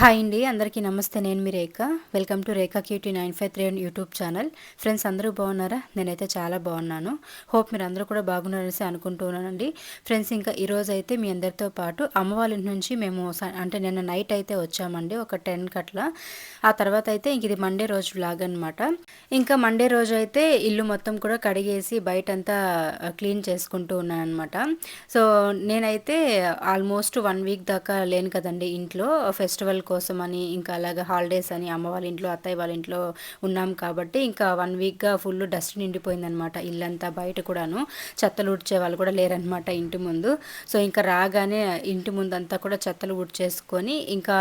Hi అండి అందరికీ నమస్తే. నేను మీ Rekha. Welcome to Rekha cutie nine five three and YouTube channel. Friends అందరూ బాగున్నారా? నేనైతే చాలా బాగున్నాను. హోప్ మీరు అందరూ కూడా బాగున్నారనేసి అనుకుంటున్నానండి ఫ్రెండ్స్ ఇంకా ఈరోజు అయితే మీ అందరితో పాటు అమ్మవాళ్ళ నుంచి మేము అంటే నిన్న నైట్ అయితే వచ్చామండి ఒక టెన్ కట్ల. ఆ తర్వాత అయితే ఇంక ఇది మండే రోజు వ్లాగ్ అనమాట ఇంకా మండే రోజు అయితే ఇల్లు మొత్తం కూడా కడిగేసి బయటంతా క్లీన్ చేసుకుంటూ ఉన్నాను అనమాట సో నేనైతే ఆల్మోస్ట్ వన్ వీక్ దాకా లేను కదండి ఇంట్లో ఫెస్టివల్ కోసం అని ఇంకా అలాగే హాలిడేస్ అని అమ్మ వాళ్ళ ఇంట్లో అత్తయ్య వాళ్ళ ఇంట్లో ఉన్నాం కాబట్టి ఇంకా వన్ వీక్గా ఫుల్ డస్ట్ నిండిపోయిందనమాట ఇల్లంతా బయట కూడాను. చెత్తలు ఉడ్చే వాళ్ళు కూడా లేరనమాట ఇంటి ముందు. సో ఇంకా రాగానే ఇంటి ముందు అంతా కూడా చెత్తలు ఉడ్చేసుకొని ఇంకా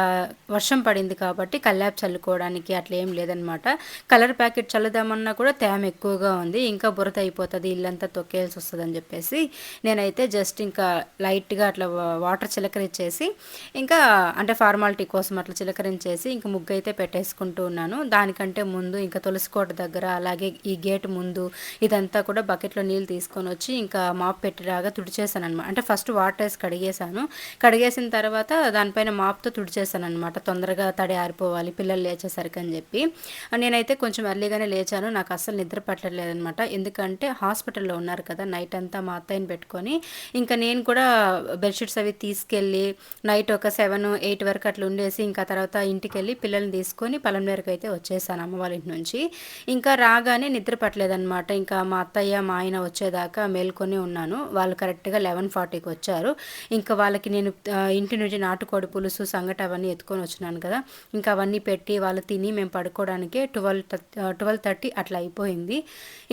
వర్షం పడింది కాబట్టి కల్లాప్ చల్లుకోవడానికి అట్లా ఏం లేదనమాట కలర్ ప్యాకెట్ చల్లుదామన్నా కూడా తేమ ఎక్కువగా ఉంది. ఇంకా బురద అయిపోతుంది ఇల్లంతా తొక్కేయాల్సి వస్తుంది అని చెప్పేసి నేనైతే జస్ట్ ఇంకా లైట్గా అట్లా వాటర్ చిలకరిచ్చేసి ఇంకా అంటే ఫార్మాలిటీ కోసం అట్లా చిలకరించేసి ఇంక ముగ్గు అయితే పెట్టేసుకుంటూ ఉన్నాను. దానికంటే ముందు ఇంకా తులసికోట దగ్గర అలాగే ఈ గేట్ ముందు ఇదంతా కూడా బకెట్లో నీళ్ళు తీసుకొని వచ్చి ఇంకా మాప్ పెట్టిరాగా తుడిచేసాను అనమాట అంటే ఫస్ట్ వాటర్ వేసి కడిగేసాను కడిగేసిన తర్వాత దానిపైన మాప్తో తుడిచేసాను అనమాట తొందరగా తడి ఆరిపోవాలి పిల్లలు లేచేసరికి అని చెప్పి. నేనైతే కొంచెం ఎర్లీగానే లేచాను. నాకు అస్సలు నిద్ర పట్టలేదనమాట ఎందుకంటే హాస్పిటల్లో ఉన్నారు కదా నైట్ అంతా మా అత్తయ్యని పెట్టుకొని. ఇంకా నేను కూడా బెడ్షీట్స్ అవి తీసుకెళ్ళి నైట్ ఒక సెవెన్ ఎయిట్ వరకు అట్లా ఉండేసి ఇంకా తర్వాత ఇంటికి వెళ్ళి పిల్లల్ని తీసుకొని మేరకు అయితే వచ్చేసాను అమ్మ వాళ్ళ ఇంటి నుంచి. ఇంకా రాగానే నిద్ర పట్టలేదన్నమాట. ఇంకా మా అత్తయ్య మా ఆయన వచ్చేదాకా మేల్కొని ఉన్నాను. వాళ్ళు కరెక్ట్గా లెవెన్ ఫార్టీకి వచ్చారు. ఇంకా వాళ్ళకి నేను ఇంటి నుంచి నాటుకోడి పులుసు సంగటి అవన్నీ ఎత్తుకొని వచ్చినాను కదా. ఇంకా అవన్నీ పెట్టి వాళ్ళు తిని మేము పడుకోవడానికి ట్వెల్వ్ ట్వెల్వ్ థర్టీ అట్లా అయిపోయింది.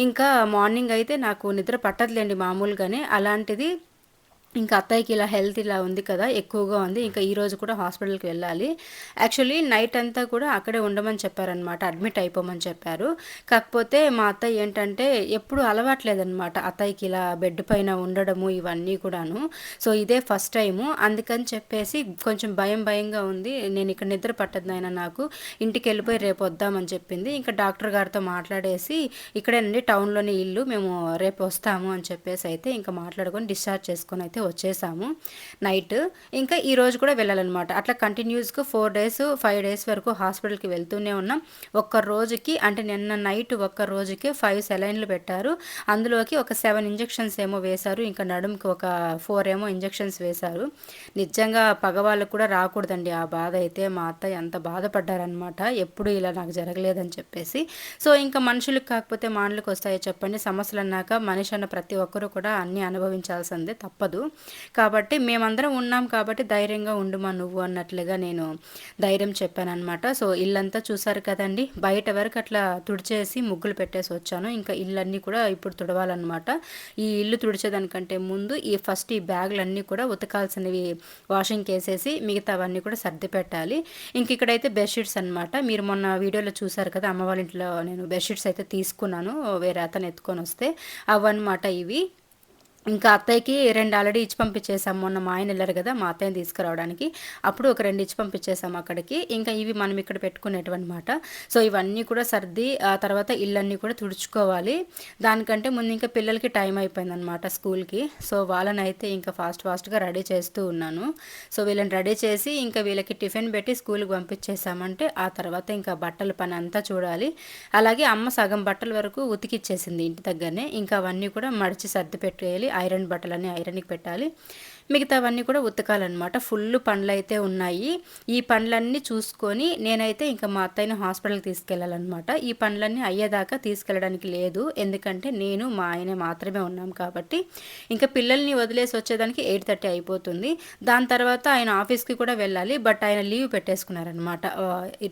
ఇంకా మార్నింగ్ అయితే నాకు నిద్ర పట్టదులేండి మామూలుగానే. అలాంటిది ఇంకా అత్తయ్యకి ఇలా హెల్త్ ఇలా ఉంది కదా ఎక్కువగా ఉంది ఇంకా ఈరోజు కూడా హాస్పిటల్కి వెళ్ళాలి. యాక్చువల్లీ నైట్ అంతా కూడా అక్కడే ఉండమని చెప్పారనమాట అడ్మిట్ అయిపోమని చెప్పారు. కాకపోతే మా అత్తయ్య ఏంటంటే ఎప్పుడు అలవాట్లేదనమాట అత్తయ్యకి ఇలా బెడ్ పైన ఉండడము ఇవన్నీ కూడాను. సో ఇదే ఫస్ట్ టైము. అందుకని చెప్పేసి కొంచెం భయం భయంగా ఉంది నేను ఇక్కడ నిద్ర పట్టదు నాయన నాకు ఇంటికి వెళ్ళిపోయి రేపు వద్దామని చెప్పింది. ఇంకా డాక్టర్ గారితో మాట్లాడేసి ఇక్కడేనండి టౌన్లోనే ఇల్లు మేము రేపు వస్తాము అని చెప్పేసి అయితే ఇంకా మాట్లాడుకొని డిశ్చార్జ్ చేసుకొని అయితే వచ్చేసాము నైట్. ఇంకా ఈరోజు కూడా వెళ్ళాలన్నమాట. అట్లా కంటిన్యూస్గా ఫోర్ డేస్ ఫైవ్ డేస్ వరకు హాస్పిటల్కి వెళ్తూనే ఉన్నాం. ఒక్క రోజుకి అంటే నిన్న నైట్ ఒక్క రోజుకి ఫైవ్ సెలైన్లు పెట్టారు. అందులోకి ఒక సెవెన్ ఇంజెక్షన్స్ ఏమో వేశారు. ఇంకా నడుముకి ఒక ఫోర్ ఏమో ఇంజెక్షన్స్ వేశారు. నిజంగా పగవాళ్ళకు కూడా రాకూడదండి ఆ బాధ అయితే. మా అత్త ఎంత బాధపడ్డారనమాట ఎప్పుడు ఇలా నాకు జరగలేదని చెప్పేసి. సో ఇంకా మనుషులకు కాకపోతే మానలకు వస్తాయో చెప్పండి. సమస్యలు అన్నాక మనిషి అన్న ప్రతి ఒక్కరూ కూడా అన్నీ అనుభవించాల్సిందే తప్పదు. కాబట్టి మేమందరం ఉన్నాం కాబట్టి ధైర్యంగా ఉండుమా నువ్వు అన్నట్లుగా నేను ధైర్యం చెప్పానమాట సో ఇల్లంతా చూసారు కదండి. బయట వరకు అట్లా తుడిచేసి ముగ్గులు పెట్టేసి వచ్చాను. ఇంకా ఇల్లన్నీ కూడా ఇప్పుడు తుడవాలన్నమాట. ఈ ఇల్లు తుడిచేదానికంటే ముందు ఈ ఫస్ట్ ఈ బ్యాగులన్నీ కూడా ఉతకాల్సినవి వాషింగ్కి వేసేసి మిగతావన్నీ కూడా సర్ది పెట్టాలి. ఇంక ఇక్కడైతే బెడ్షీట్స్ అనమాట మీరు మొన్న వీడియోలో చూసారు కదా అమ్మ వాళ్ళ ఇంట్లో నేను బెడ్షీట్స్ అయితే తీసుకున్నాను. వేరే అతను ఎత్తుకొని వస్తే. అవన్నమాట ఇవి. ఇంకా అత్తయ్యకి రెండు ఆల్రెడీ ఇచ్చి పంపించేసాం మొన్న మా ఆయన వెళ్ళారు కదా మా అత్తయ్యని తీసుకురావడానికి. అప్పుడు ఒక రెండు ఇచ్చి పంపించేసాం అక్కడికి. ఇంకా ఇవి మనం ఇక్కడ పెట్టుకునేటవన్నమాట. సో ఇవన్నీ కూడా సర్ది ఆ తర్వాత ఇళ్ళన్నీ కూడా తుడుచుకోవాలి. దానికంటే ముందు ఇంకా పిల్లలకి టైం అయిపోయిందనమాట స్కూల్కి. సో వాళ్ళని అయితే ఇంకా ఫాస్ట్ ఫాస్ట్గా రెడీ చేస్తూ ఉన్నాను. సో వీళ్ళని రెడీ చేసి ఇంకా వీళ్ళకి టిఫిన్ పెట్టి స్కూల్కి పంపించేసామంటే ఆ తర్వాత ఇంకా బట్టల పని అంతా చూడాలి. అలాగే అమ్మ సగం బట్టల వరకు ఉతికిచ్చేసింది ఇంటి దగ్గరనే. ఇంకా అవన్నీ కూడా మడిచి సర్ది పెట్టేయాలి. ఐరన్ బట్టలన్నీ ఐరన్కి పెట్టాలి. మిగతావన్నీ కూడా ఉతకాలన్నమాట. ఫుల్ పండ్లు అయితే ఉన్నాయి. ఈ పండ్లన్నీ చూసుకొని నేనైతే ఇంకా మా అత్తయ్యని హాస్పిటల్కి తీసుకెళ్ళాలన్నమాట. ఈ పండ్లన్నీ అయ్యేదాకా తీసుకెళ్ళడానికి లేదు. ఎందుకంటే నేను మా ఆయన మాత్రమే ఉన్నాం కాబట్టి ఇంకా పిల్లల్ని వదిలేసి వచ్చేదానికి ఎయిట్ థర్టీ అయిపోతుంది. దాని తర్వాత ఆయన ఆఫీస్కి కూడా వెళ్ళాలి. బట్ ఆయన లీవ్ పెట్టేసుకున్నారనమాట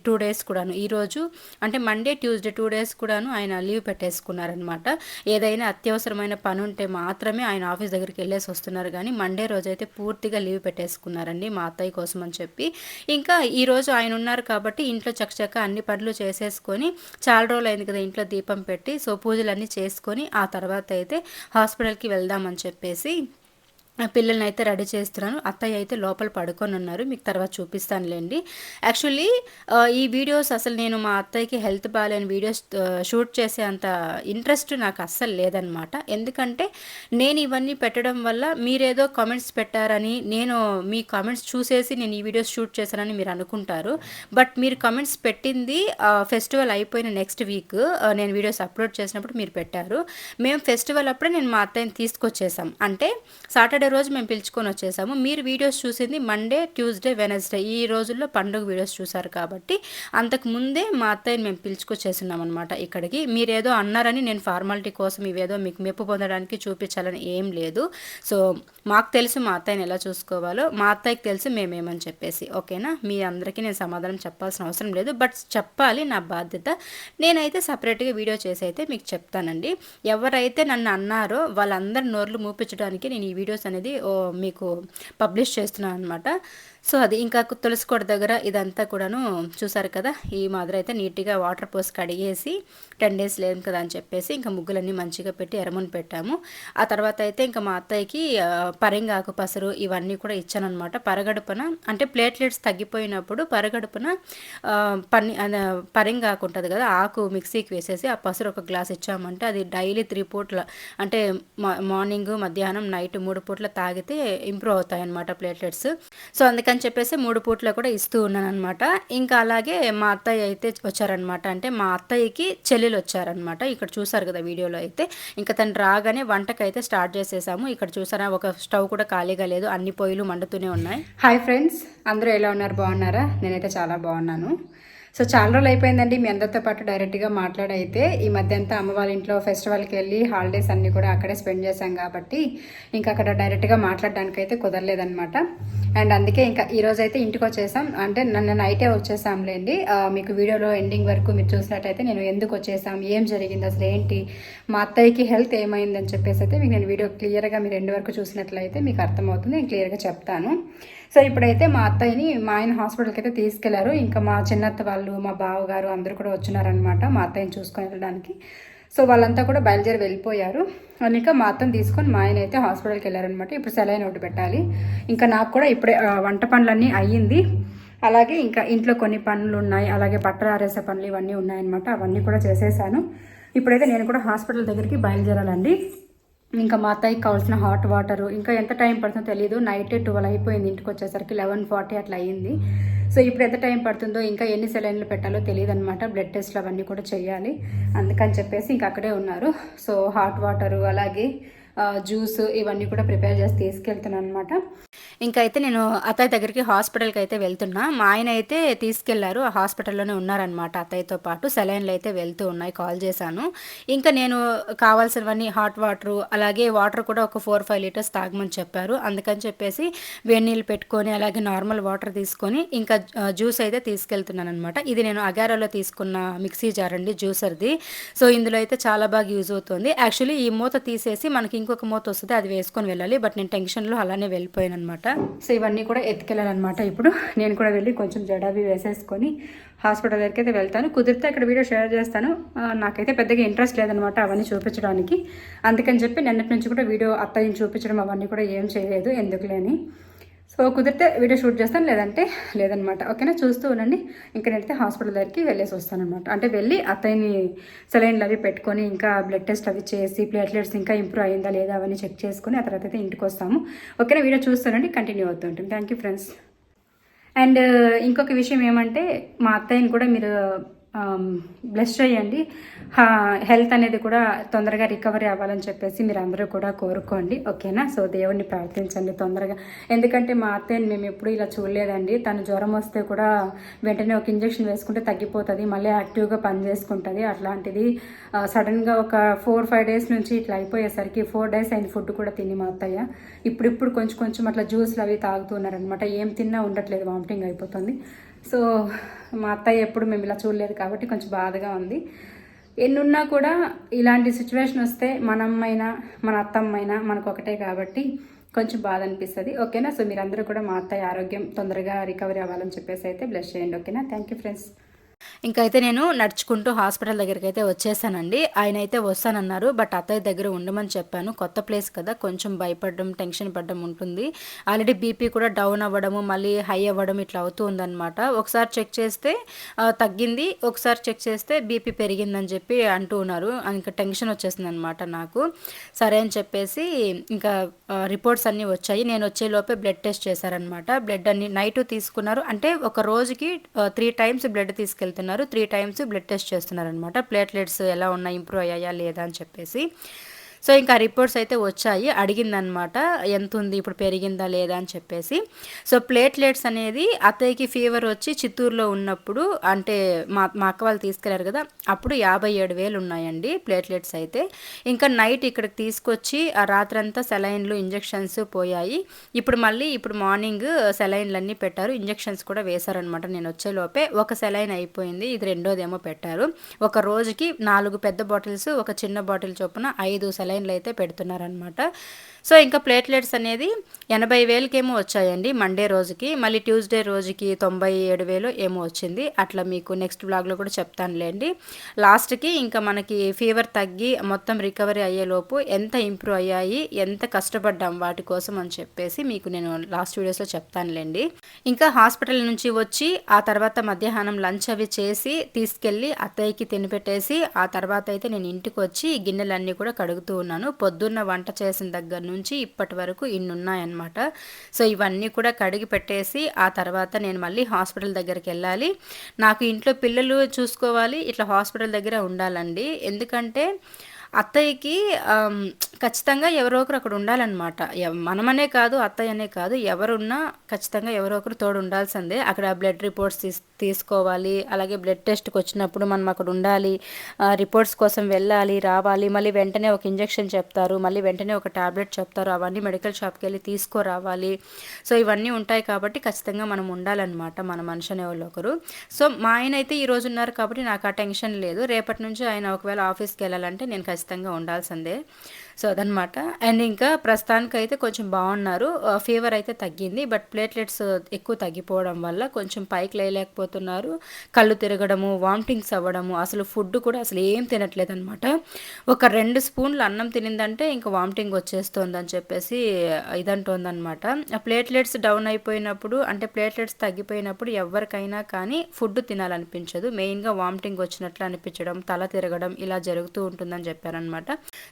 టూ డేస్ కూడాను. ఈరోజు అంటే మండే ట్యూస్డే టూ డేస్ కూడాను ఆయన లీవ్ పెట్టేసుకున్నారనమాట ఏదైనా అత్యవసరమైన పని ఉంటే మాత్రమే ఆయన ఆఫీస్ దగ్గరికి వెళ్ళేసి వస్తున్నారు. కానీ మండే రోజు అయితే పూర్తిగా లీవ్ పెట్టేసుకున్నారండి మా అత్తయ్య కోసం అని చెప్పి. ఇంకా ఈరోజు ఆయన ఉన్నారు కాబట్టి ఇంట్లో చక్కచక్క అన్ని పనులు చేసేసుకొని చాలా రోజులు అయింది కదా ఇంట్లో దీపం పెట్టి సో పూజలన్నీ చేసుకొని ఆ తర్వాత అయితే హాస్పిటల్కి వెళ్దామని చెప్పేసి పిల్లల్ని అయితే రెడీ చేస్తున్నాను. అత్తయ్య అయితే లోపల పడుకొని ఉన్నారు మీకు తర్వాత చూపిస్తానులేండి. యాక్చువల్లీ ఈ వీడియోస్ అసలు నేను మా అత్తయ్యకి హెల్త్ బాగాలేని వీడియోస్ షూట్ చేసే అంత ఇంట్రెస్ట్ నాకు అస్సలు లేదనమాట. ఎందుకంటే నేను ఇవన్నీ పెట్టడం వల్ల మీరేదో కామెంట్స్ పెట్టారని నేను మీ కామెంట్స్ చూసేసి నేను ఈ వీడియోస్ షూట్ చేశానని మీరు అనుకుంటారు. బట్ మీరు కామెంట్స్ పెట్టింది ఫెస్టివల్ అయిపోయిన నెక్స్ట్ వీక్ నేను వీడియోస్ అప్లోడ్ చేసినప్పుడు మీరు పెట్టారు. మేము ఫెస్టివల్ అప్పుడే నేను మా అత్తయ్యని తీసుకొచ్చేసాం. అంటే సాటర్డే సాటర్డే రోజు మేము పిలుచుకొని వచ్చేసాము. మీరు వీడియోస్ చూసింది మండే ట్యూస్డే వెనస్డే ఈ రోజుల్లో పండుగ వీడియోస్ చూసారు కాబట్టి అంతకు ముందే మా అత్తయ్యని మేము పిలుచుకొచ్చేసినాం అనమాట ఇక్కడికి. మీరేదో అన్నారని నేను ఫార్మాలిటీ కోసం ఇవేదో మీకు మెప్పు పొందడానికి చూపించాలని ఏం లేదు. సో మాకు తెలుసు మా అత్తయ్యని ఎలా చూసుకోవాలో. మా అత్తయ్యకి తెలుసు మేమేమని చెప్పేసి. ఓకేనా? మీ అందరికీ నేను సమాధానం చెప్పాల్సిన అవసరం లేదు. బట్ చెప్పాలి నా బాధ్యత. నేనైతే సపరేట్గా వీడియో చేసి అయితే మీకు చెప్తానండి. ఎవరైతే నన్ను అన్నారో వాళ్ళందరి నోర్లు మూపించడానికి నేను ఈ వీడియోస్ అనేది మీకు పబ్లిష్ చేస్తున్నాను అనమాట సో అది ఇంకా తులసి కోట దగ్గర ఇదంతా కూడాను చూసారు కదా? ఈ మాదిరి అయితే నీట్గా వాటర్ పోసి కడిగేసి టెన్ డేస్ లేదు కదా అని చెప్పేసి ఇంకా ముగ్గులన్నీ మంచిగా పెట్టి ఎరమును పెట్టాము. ఆ తర్వాత అయితే ఇంకా మా అత్తయ్యకి పరింగాకు పసరు ఇవన్నీ కూడా ఇచ్చానమాట పరగడుపున అంటే ప్లేట్లెట్స్ తగ్గిపోయినప్పుడు పరగడుపున పని పరింగాకు ఉంటుంది కదా ఆకు మిక్సీకి వేసేసి ఆ పసరు ఒక గ్లాస్ ఇచ్చామంటే అది డైలీ త్రీ పూట్ల అంటే మార్నింగ్ మధ్యాహ్నం నైట్ మూడు పూట్ల తాగితే ఇంప్రూవ్ అవుతాయి అన్నమాట ప్లేట్లెట్స్. సో అందుకని చెప్పేసి మూడు పూట్ల కూడా ఇస్తూ ఉన్నాను అనమాట ఇంకా అలాగే మా అత్తయ్య అయితే వచ్చారనమాట అంటే మా అత్తయ్యకి చెల్లెలు వచ్చారనమాట ఇక్కడ చూసారు కదా వీడియోలో అయితే. ఇంకా తను రాగానే వంటకైతే స్టార్ట్ చేసేసాము. ఇక్కడ చూసారా ఒక స్టవ్ కూడా ఖాళీగా లేదు. అన్ని పొయ్యిలు మండుతూనే ఉన్నాయి. హాయ్ ఫ్రెండ్స్ అందరూ ఎలా ఉన్నారు? బాగున్నారా? నేనైతే చాలా బాగున్నాను. సో చాలా రోజులు అయిపోయిందండి మీ అందరితో పాటు డైరెక్ట్గా మాట్లాడైతే. ఈ మధ్య అంతా అమ్మ వాళ్ళ ఇంట్లో ఫెస్టివల్కి వెళ్ళి హాలిడేస్ అన్నీ కూడా అక్కడే స్పెండ్ చేశాం కాబట్టి ఇంకా అక్కడ డైరెక్ట్గా మాట్లాడడానికి అయితే కుదరలేదనమాట అండ్ అందుకే ఇంకా ఈరోజు అయితే ఇంటికి వచ్చేసాం. అంటే నన్ను నైటే వచ్చేసాంలేండి. మీకు వీడియోలో ఎండింగ్ వరకు మీరు చూసినట్టయితే నేను ఎందుకు వచ్చేసాం ఏం జరిగింది అసలు ఏంటి మా అత్తయ్యకి హెల్త్ ఏమైందని చెప్పేసి అయితే మీకు నేను వీడియో క్లియర్గా మీరు ఎండ్ వరకు చూసినట్లయితే మీకు అర్థమవుతుంది. నేను క్లియర్గా చెప్తాను. సో ఇప్పుడైతే మా అత్తయ్యని మా ఆయన హాస్పిటల్కి అయితే తీసుకెళ్ళారు. ఇంకా మా చిన్నత్త వాళ్ళు మా బావగారు అందరూ కూడా వచ్చినారనమాట మా అత్తయ్యని చూసుకొని వెళ్ళడానికి. సో వాళ్ళంతా కూడా బయలుదేరి వెళ్ళిపోయారు. ఇంకా మా తీసుకొని మా ఆయన అయితే హాస్పిటల్కి వెళ్ళారనమాట ఇప్పుడు సెలైన్ ఒకటి పెట్టాలి. ఇంకా నాకు కూడా ఇప్పుడే వంట పనులన్నీ అయ్యింది. అలాగే ఇంకా ఇంట్లో కొన్ని పనులు ఉన్నాయి. అలాగే బట్టలు ఆరేసే పనులు ఇవన్నీ ఉన్నాయన్నమాట. అవన్నీ కూడా చేసేసాను. ఇప్పుడైతే నేను కూడా హాస్పిటల్ దగ్గరికి బయలుదేరాలండి. ఇంకా మా అత్తయ్యకి కావాల్సిన హాట్ వాటర్ ఇంకా ఎంత టైం పడుతుందో తెలియదు నైట్ ట్వెల్వ్ అయిపోయింది ఇంటికి వచ్చేసరికి. లెవెన్ ఫార్టీ అట్లా అయ్యింది. సో ఇప్పుడు ఎంత టైం పడుతుందో ఇంకా ఎన్ని సెలైన్లు పెట్టాలో తెలియదు అనమాట బ్లడ్ టెస్ట్లు అవన్నీ కూడా చేయాలి. అందుకని చెప్పేసి ఇంకా అక్కడే ఉన్నారు. సో హాట్ వాటరు అలాగే జ్యూస్ ఇవన్నీ కూడా ప్రిపేర్ చేసి తీసుకెళ్తున్నాను అనమాట ఇంకా అయితే నేను అత్తయ్య దగ్గరికి హాస్పిటల్కి అయితే వెళ్తున్నా. మా ఆయన అయితే తీసుకెళ్ళారు. ఆ హాస్పిటల్లోనే ఉన్నారనమాట అత్తయ్యతో పాటు. సెలైన్లు అయితే వెళ్తూ ఉన్నాయి. కాల్ చేశాను. ఇంకా నేను కావాల్సినవన్నీ హాట్ వాటర్ అలాగే వాటర్ కూడా ఒక ఫోర్ ఫైవ్ లీటర్స్ తాగమని చెప్పారు. అందుకని చెప్పేసి వేడి నీళ్ళు పెట్టుకొని అలాగే నార్మల్ వాటర్ తీసుకొని ఇంకా జ్యూస్ అయితే తీసుకెళ్తున్నాను అనమాట ఇది నేను అగారాలో తీసుకున్న మిక్సీ జార్ అండి జ్యూసర్ది. సో ఇందులో అయితే చాలా బాగా యూజ్ అవుతుంది. యాక్చువల్లీ ఈ మూత తీసేసి మనకి ఇంకొక మూత వస్తుంది అది వేసుకొని వెళ్ళాలి. బట్ నేను టెన్షన్లో అలానే వెళ్ళిపోయాను అనమాట సో ఇవన్నీ కూడా ఎత్తుకెళ్ళాలన్నమాట ఇప్పుడు. నేను కూడా వెళ్ళి కొంచెం జడాబి వేసేసుకొని హాస్పిటల్ దగ్గరికి అయితే వెళ్తాను. కుదిరితే అక్కడ వీడియో షేర్ చేస్తాను. నాకైతే పెద్దగా ఇంట్రెస్ట్ లేదనమాట అవన్నీ చూపించడానికి. అందుకని చెప్పి నిన్నటి నుంచి కూడా వీడియో అత్తయ్యని చూపించడం అవన్నీ కూడా ఏం చేయలేదు. ఎందుకులేని. సో కుదిరితే వీడియో షూట్ చేస్తాను లేదంటే లేదనమాట. ఓకేనా? చూస్తూ ఉండండి. ఇంకా నేనైతే హాస్పిటల్ దగ్గరికి వెళ్ళేసి వస్తానమాట అంటే వెళ్ళి అత్తయ్యని సెలైన్లు అవి పెట్టుకొని ఇంకా బ్లడ్ టెస్ట్ అవి చేసి ప్లేట్లెట్స్ ఇంకా ఇంప్రూవ్ అయిందా లేదా అవన్నీ చెక్ చేసుకుని ఆ తర్వాత అయితే ఇంటికి వస్తాము. ఓకేనా? వీడియో చూస్తానండి కంటిన్యూ అవుతూ ఉంటుంది. Thank you friends. అండ్ ఇంకొక విషయం ఏమంటే మా అత్తయ్యని కూడా మీరు బ్లెస్ చేయండి. హెల్త్ అనేది కూడా తొందరగా రికవరీ అవ్వాలని చెప్పేసి మీరు అందరూ కూడా కోరుకోండి. ఓకేనా? సో దేవుణ్ణి ప్రార్థించండి తొందరగా. ఎందుకంటే మా అత్తయ్యని మేము ఎప్పుడు ఇలా చూడలేదండి. తను జ్వరం వస్తే కూడా వెంటనే ఒక ఇంజెక్షన్ వేసుకుంటే తగ్గిపోతుంది. మళ్ళీ యాక్టివ్గా పని చేసుకుంటుంది. అట్లాంటిది సడన్గా ఒక ఫోర్ ఫైవ్ డేస్ నుంచి ఇట్లా అయిపోయేసరికి ఫోర్ డేస్ అయిన ఫుడ్ కూడా తిని మా అత్తయ్య. ఇప్పుడిప్పుడు కొంచెం కొంచెం అట్లా జ్యూస్లు అవి తాగుతున్నారనమాట ఏం తిన్నా ఉండట్లేదు వామిటింగ్ అయిపోతుంది. సో మా అత్తయ్య ఎప్పుడు మేము ఇలా చూడలేదు కాబట్టి కొంచెం బాధగా ఉంది. ఎన్నున్నా కూడా ఇలాంటి సిచ్యువేషన్ వస్తే మనమ్మైనా మన అత్తమ్మైనా మనకు ఒకటే కాబట్టి కొంచెం బాధ అనిపిస్తుంది. ఓకేనా? సో మీరందరూ కూడా మా అత్తయ్య ఆరోగ్యం తొందరగా రికవరీ అవ్వాలని చెప్పేసి అయితే బ్లెస్ చేయండి. ఓకేనా? థ్యాంక్ యూ ఫ్రెండ్స్ ఇంకైతే నేను నడుచుకుంటూ హాస్పిటల్ దగ్గరికి అయితే వచ్చేసానండి. ఆయన అయితే వస్తానన్నారు బట్ అత్తయ్య దగ్గర ఉండమని చెప్పాను. కొత్త ప్లేస్ కదా కొంచెం భయపడడం టెన్షన్ పడడం ఉంటుంది. ఆల్రెడీ బీపీ కూడా డౌన్ అవ్వడము మళ్ళీ హై అవ్వడం ఇట్లా అవుతూ ఉందన్నమాట. ఒకసారి చెక్ చేస్తే తగ్గింది. ఒకసారి చెక్ చేస్తే బీపీ పెరిగిందని చెప్పి అంటూ ఉన్నారు. ఇంకా టెన్షన్ వచ్చేసింది అనమాట నాకు. సరే అని చెప్పేసి ఇంకా రిపోర్ట్స్ అన్నీ వచ్చాయి. నేను వచ్చే లోపే బ్లడ్ టెస్ట్ చేశారనమాట బ్లడ్ అన్ని నైట్ తీసుకున్నారు. అంటే ఒక రోజుకి త్రీ టైమ్స్ బ్లడ్ తీసుకెళ్తారు. వెళ్తున్నారు. త్రీ టైమ్స్ బ్లడ్ టెస్ట్ చేస్తున్నారనమాట ప్లేట్లెట్స్ ఎలా ఉన్నాయి ఇంప్రూవ్ అయ్యాయా లేదా అని చెప్పేసి. సో ఇంకా రిపోర్ట్స్ అయితే వచ్చాయి. అడిగిందనమాట ఎంత ఉంది ఇప్పుడు పెరిగిందా లేదా? అని చెప్పేసి. సో ప్లేట్లెట్స్ అనేది అత్తయ్యకి ఫీవర్ వచ్చి చిత్తూరులో ఉన్నప్పుడు అంటే మా మా అక్క వాళ్ళు తీసుకెళ్ళారు కదా అప్పుడు యాభై ఏడు వేలు ఉన్నాయండి ప్లేట్లెట్స్ అయితే. ఇంకా నైట్ ఇక్కడికి తీసుకొచ్చి ఆ రాత్రంతా సెలైన్లు ఇంజెక్షన్స్ పోయాయి. ఇప్పుడు మళ్ళీ ఇప్పుడు మార్నింగ్ సెలైన్లు అన్నీ పెట్టారు. ఇంజెక్షన్స్ కూడా వేశారనమాట నేను వచ్చేలోపే ఒక సెలైన్ అయిపోయింది. ఇది రెండోదేమో పెట్టారు. ఒక రోజుకి నాలుగు పెద్ద బాటిల్స్ ఒక చిన్న బాటిల్ చొప్పున ఐదు సెలైన్ ఆన్లైన్లో అయితే పెడుతున్నారనమాట సో ఇంకా ప్లేట్లెట్స్ అనేది ఎనభై వేలకేమో వచ్చాయండి మండే రోజుకి మళ్ళీ ట్యూస్డే రోజుకి తొంభై ఏడు వేలు ఏమో వచ్చింది. అట్లా మీకు నెక్స్ట్ బ్లాగ్లో కూడా చెప్తానులేండి. లాస్ట్కి ఇంకా మనకి ఫీవర్ తగ్గి మొత్తం రికవరీ అయ్యేలోపు ఎంత ఇంప్రూవ్ అయ్యాయి ఎంత కష్టపడ్డాం వాటి కోసం అని చెప్పేసి మీకు నేను లాస్ట్ వీడియోస్లో చెప్తానులేండి. ఇంకా హాస్పిటల్ నుంచి వచ్చి ఆ తర్వాత మధ్యాహ్నం లంచ్ అవి చేసి తీసుకెళ్ళి అత్తయ్యకి తినిపెట్టేసి ఆ తర్వాత అయితే నేను ఇంటికి వచ్చి గిన్నెలన్నీ కూడా కడుగుతూ ఉన్నాను పొద్దున్న వంట చేసిన దగ్గర నుంచి ఇప్పటి వరకు ఇన్ని ఉన్నాయన్నమాట సో ఇవన్నీ కూడా కడిగి పెట్టేసి ఆ తర్వాత నేను మళ్ళీ హాస్పిటల్ దగ్గరికి వెళ్ళాలి. నాకు ఇంట్లో పిల్లలు చూసుకోవాలి. ఇట్లా హాస్పిటల్ దగ్గర ఉండాలండి. ఎందుకంటే అత్తయ్యకి ఖచ్చితంగా ఎవరో ఒకరు అక్కడ ఉండాలన్నమాట. మనమనే కాదు అత్తయ్య అనే కాదు ఎవరున్నా ఖచ్చితంగా ఎవరో ఒకరు తోడు ఉండాల్సిందే. అక్కడ బ్లడ్ రిపోర్ట్స్ తీస్ తీసుకోవాలి అలాగే బ్లడ్ టెస్ట్కి వచ్చినప్పుడు మనం అక్కడ ఉండాలి రిపోర్ట్స్ కోసం వెళ్ళాలి రావాలి మళ్ళీ వెంటనే ఒక ఇంజెక్షన్ చెప్తారు మళ్ళీ వెంటనే ఒక టాబ్లెట్ చెప్తారు అవన్నీ మెడికల్ షాప్కి వెళ్ళి తీసుకురావాలి. సో ఇవన్నీ ఉంటాయి కాబట్టి ఖచ్చితంగా మనం ఉండాలన్నమాట మన మనిషి అనే వాళ్ళు ఒకరు. సో మా ఆయన అయితే ఈరోజు ఉన్నారు కాబట్టి నాకు ఆ టెన్షన్ లేదు. రేపటి నుంచి ఆయన ఒకవేళ ఆఫీస్కి వెళ్ళాలంటే నేను ఖచ్చితంగా ఖచ్చితంగా ఉండాల్సిందే. సో అదనమాట. అండ్ ఇంకా ప్రస్తుతానికి అయితే కొంచెం బాగున్నారు. ఫీవర్ అయితే తగ్గింది. బట్ ప్లేట్లెట్స్ ఎక్కువ తగ్గిపోవడం వల్ల కొంచెం పైకి లేయలేకపోతున్నారు. కళ్ళు తిరగడము వామిటింగ్స్ అవ్వడము అసలు ఫుడ్ కూడా అసలు ఏం తినట్లేదు అనమాట ఒక రెండు స్పూన్లు అన్నం తినిందంటే ఇంకా వామిటింగ్ వచ్చేస్తుంది అని చెప్పేసి ఇదంటోందనమాట. ప్లేట్లెట్స్ డౌన్ అయిపోయినప్పుడు అంటే ప్లేట్లెట్స్ తగ్గిపోయినప్పుడు ఎవరికైనా కానీ ఫుడ్ తినాలనిపించదు. మెయిన్గా వామిటింగ్ వచ్చినట్లు అనిపించడం తల తిరగడం ఇలా జరుగుతూ ఉంటుందని చెప్పారనమాట.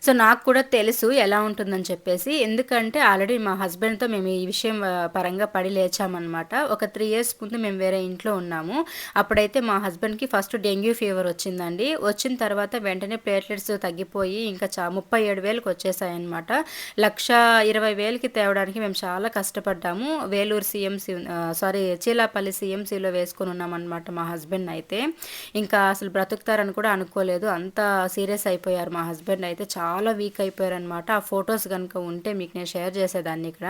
సో నాకు కూడా తెలుసు ఎలా ఉంటుందని చెప్పేసి. ఎందుకంటే ఆల్రెడీ మా హస్బెండ్తో మేము ఈ విషయం పరంగా పడి లేచామన్నమాట. ఒక త్రీ ఇయర్స్ ముందు మేము వేరే ఇంట్లో ఉన్నాము. అప్పుడైతే మా హస్బెండ్కి ఫస్ట్ డెంగ్యూ ఫీవర్ వచ్చిందండి. వచ్చిన తర్వాత వెంటనే ప్లేట్లెట్స్ తగ్గిపోయి ఇంకా చా ముప్పై ఏడు వేలకు వచ్చేసాయన్నమాట. లక్ష ఇరవై వేలకి తేవడానికి మేము చాలా కష్టపడ్డాము. వేలూరు సిఎంసి సారీ చీలాపల్లి సీఎంసీలో వేసుకొని ఉన్నామన్నమాట మా హస్బెండ్ అయితే. ఇంకా అసలు బ్రతుకుతారని కూడా అనుకోలేదు. అంత సీరియస్ అయిపోయారు మా హస్బెండ్ అయితే. చాలా వీక్ అయిపోయారు. అనమాట ఆ ఫొటోస్ కనుక ఉంటే మీకు నేను షేర్ చేసేదాన్ని ఇక్కడ.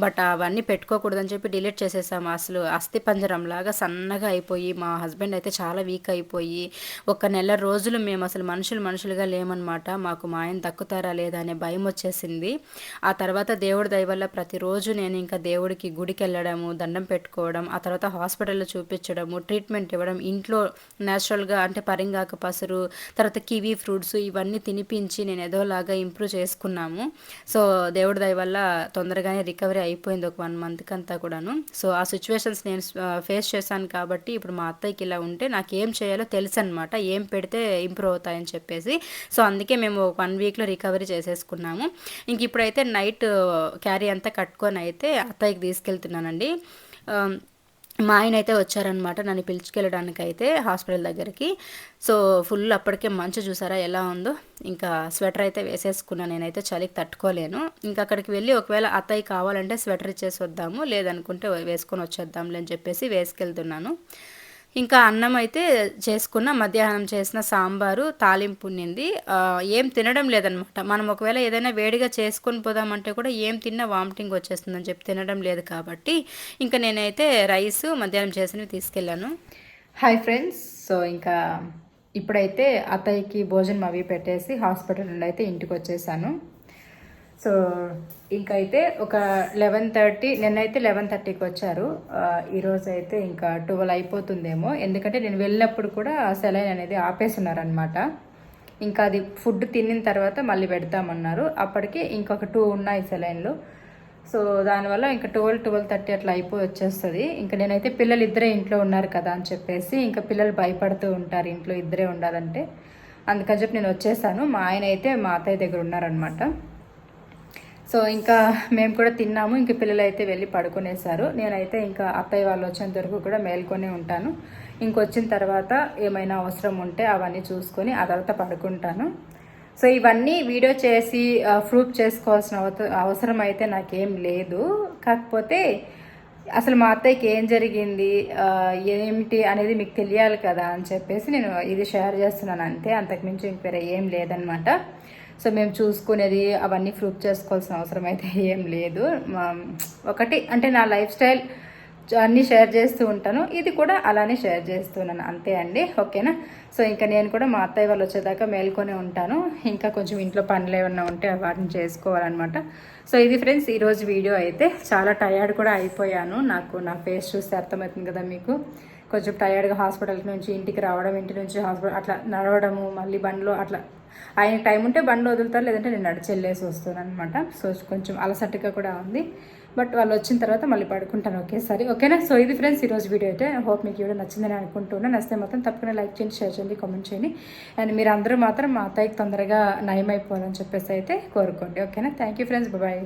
బట్ అవన్నీ పెట్టుకోకూడదని చెప్పి డిలీట్ చేసేసాము. అసలు అస్థి పంజరంలాగా సన్నగా అయిపోయి మా హస్బెండ్ అయితే చాలా వీక్ అయిపోయి ఒక నెల రోజులు మేము అసలు మనుషులు మనుషులుగా లేమనమాట మాకు మా ఆయన దక్కుతారా లేదా అనే భయం వచ్చేసింది. ఆ తర్వాత దేవుడి దయ వల్ల ప్రతిరోజు నేను ఇంకా దేవుడికి గుడికి వెళ్ళడము దండం పెట్టుకోవడం ఆ తర్వాత హాస్పిటల్లో చూపించడము ట్రీట్మెంట్ ఇవ్వడం ఇంట్లో న్యాచురల్గా అంటే పరింగాక పసరు తర్వాత కివీ ఫ్రూట్స్ ఇవన్నీ తినిపించి నేను ఏదోలాగా ఇంప్రూవ్ చేసుకున్నాము. సో దేవుడి దయ వల్ల తొందరగానే రికవరీ అయిపోయింది ఒక వన్ మంత్కి అంతా కూడాను. సో ఆ సిచ్యువేషన్స్ నేను ఫేస్ చేశాను కాబట్టి ఇప్పుడు మా అత్తయ్యకి ఇలా ఉంటే నాకు ఏం చేయాలో తెలుసు అనమాట ఏం పెడితే ఇంప్రూవ్ అవుతాయని చెప్పేసి. సో అందుకే మేము వన్ వీక్లో రికవరీ చేసేసుకున్నాము. ఇంక ఇప్పుడైతే నైట్ క్యారీ అంతా కట్టుకొని అయితే అత్తయ్యకి తీసుకెళ్తున్నానండి. మా ఆయన అయితే వచ్చారనమాట నన్ను పిలుచుకెళ్ళడానికి అయితే హాస్పిటల్ దగ్గరికి. సో ఫుల్ అప్పటికే మంచు చూసారా ఎలా ఉందో. ఇంకా స్వెటర్ అయితే వేసేసుకున్నాను నేనైతే చలికి తట్టుకోలేను. ఇంకా అక్కడికి వెళ్ళి ఒకవేళ అత్తయ్య కావాలంటే స్వెటర్ ఇచ్చేసి వద్దాము లేదనుకుంటే వేసుకొని వచ్చేద్దాంలే అని చెప్పేసి వేసుకెళ్తున్నాను. ఇంకా అన్నం అయితే చేసుకున్న మధ్యాహ్నం చేసిన సాంబారు తాలింపు ఉన్నింది ఏం తినడం లేదనమాట. మనం ఒకవేళ ఏదైనా వేడిగా చేసుకొని పోదామంటే కూడా ఏం తిన్నా వామిటింగ్ వచ్చేస్తుందని చెప్పి తినడం లేదు కాబట్టి ఇంకా నేనైతే రైస్ మధ్యాహ్నం చేసినవి తీసుకెళ్ళాను. Hi friends. సో ఇంకా ఇప్పుడైతే అత్తయ్యకి భోజనం అవి పెట్టేసి హాస్పిటల్ నుండి అయితే ఇంటికి వచ్చేసాను. సో ఇంకైతే ఒక లెవెన్ థర్టీ నిన్నైతే లెవెన్ థర్టీకి వచ్చారు. ఈరోజు అయితే ఇంకా ట్వెల్వ్ అయిపోతుందేమో. ఎందుకంటే నేను వెళ్ళినప్పుడు కూడా సెలైన్ అనేది ఆపేస్తున్నారనమాట ఇంకా అది ఫుడ్ తినిన తర్వాత మళ్ళీ పెడతామన్నారు. అప్పటికి ఇంకొక టూ ఉన్నాయి సెలైన్లు. సో దానివల్ల ఇంకా ట్వెల్వ్ ట్వెల్వ్ థర్టీ అట్లా అయిపోయి వచ్చేస్తుంది. ఇంకా నేనైతే పిల్లలు ఇద్దరే ఇంట్లో ఉన్నారు కదా అని చెప్పేసి ఇంకా పిల్లలు భయపడుతూ ఉంటారు ఇంట్లో ఇద్దరే ఉండాలంటే. అందుకని చెప్పి నేను వచ్చేసాను. మా ఆయన అయితే మా అత్తయ్య దగ్గర ఉన్నారనమాట సో ఇంకా మేము కూడా తిన్నాము. ఇంకా పిల్లలు అయితే వెళ్ళి పడుకునేశారు. నేనైతే ఇంకా అత్తయ్య వాళ్ళు వచ్చేంత వరకు కూడా మేల్కొనే ఉంటాను. ఇంకొచ్చిన తర్వాత ఏమైనా అవసరం ఉంటే అవన్నీ చూసుకొని ఆ తర్వాత పడుకుంటాను. సో ఇవన్నీ వీడియో చేసి ప్రూఫ్ చేసుకోవాల్సిన అవసరం అయితే నాకేం లేదు. కాకపోతే అసలు మా అత్తయ్యకి ఏం జరిగింది ఏమిటి అనేది మీకు తెలియాలి కదా అని చెప్పేసి నేను ఇది షేర్ చేస్తున్నాను అంతే. అంతకుమించి ఇంక వేరే ఏం లేదనమాట సో మేము చూసుకునేది అవన్నీ ప్రూఫ్ చేసుకోవాల్సిన అవసరం అయితే ఏం లేదు. ఒకటి అంటే నా లైఫ్ స్టైల్ అన్నీ షేర్ చేస్తూ ఉంటాను. ఇది కూడా అలానే షేర్ చేస్తున్నాను. అంతే అండి. ఓకేనా? సో ఇంకా నేను కూడా మా అత్తయ్య వాళ్ళు వచ్చేదాకా మేల్కొనే ఉంటాను. ఇంకా కొంచెం ఇంట్లో పనులు ఏమన్నా ఉంటే వాటిని చేసుకోవాలన్నమాట. సో ఇది ఫ్రెండ్స్ ఈరోజు వీడియో అయితే చాలా టయర్డ్ కూడా అయిపోయాను. నాకు నా ఫేస్ చూస్తే అర్థమవుతుంది కదా మీకు. కొంచెం టైర్డ్గా హాస్పిటల్ నుంచి ఇంటికి రావడం ఇంటి నుంచి హాస్పిటల్ అట్లా నడవడము మళ్ళీ బండ్లో అట్లా. ఆయన టైం ఉంటే బండ్లు వదులుతారు లేదంటే నేను నడిచి వెళ్ళేసి వస్తాను అనమాట సో కొంచెం అలసటగా కూడా ఉంది. బట్ వాళ్ళు వచ్చిన తర్వాత మళ్ళీ పడుకుంటాను ఒకేసారి. ఓకేనా? సో ఇది ఫ్రెండ్స్ ఈరోజు వీడియో అయితే. హోప్ మీకు వీడియో నచ్చిందని అనుకుంటున్నాను. నచ్చితే మాత్రం తప్పకుండా లైక్ చేయండి షేర్ చేయండి కామెంట్ చేయండి. అండ్ మీరు అందరూ మాత్రం మా అత్తయ్యకి తొందరగా నయమైపోవాలని చెప్పేసి అయితే కోరుకోండి. ఓకేనా? Thank you friends bye